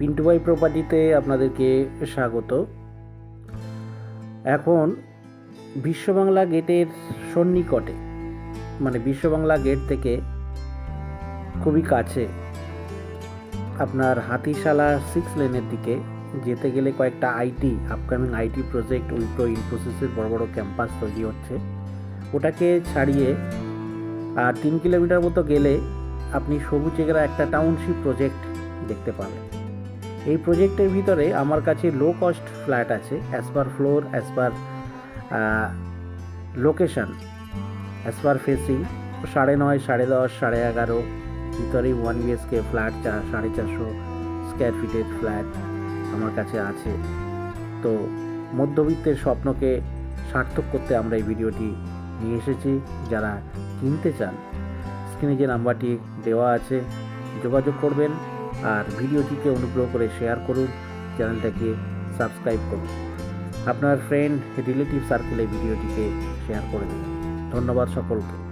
পিন্টুবাই প্রপার্টিতে আপনাদেরকে স্বাগত। এখন বিশ্ববাংলা গেটের সন্নিকটে মানে বিশ্ববাংলা গেট থেকে খুবই কাছে, আপনার হাতিশালা সিক্স লেনের দিকে যেতে গেলে কয়েকটা IT upcoming IT project Wipro ইনফোসিসের বড় বড় ক্যাম্পাস তৈরি হচ্ছে। ওটাকে ছাড়িয়ে আর তিন কিলোমিটার মতো গেলে আপনি সবুজ একটা টাউনশিপ প্রজেক্ট দেখতে পাবেন। এই প্রজেক্টের ভিতরে আমার কাছে লো কস্ট ফ্ল্যাট আছে as per floor as per location as per facing সাড়ে নয়, সাড়ে দশ, সাড়ে এগারো, ভিতরেই ওয়ান বিএসকে ফ্ল্যাট চা, সাড়ে চারশো স্কোয়ার ফিটের ফ্ল্যাট আমার কাছে আছে। তো মধ্যবিত্তের স্বপ্নকে সার্থক করতে আমরা এই ভিডিওটি নিয়ে এসেছি। যারা কিনতে চান স্ক্রিনে যে নাম্বারটি দেওয়া আছে, যোগাযোগ করবেন। আর ভিডিওটিকে অনুগ্রহ করে শেয়ার করুন, চ্যানেলটাকে সাবস্ক্রাইব করুন। আপনার ফ্রেন্ড রিলেটিভ সার্কেলে ভিডিওটিকে শেয়ার করে দেবেন ধন্যবাদ সকলকে।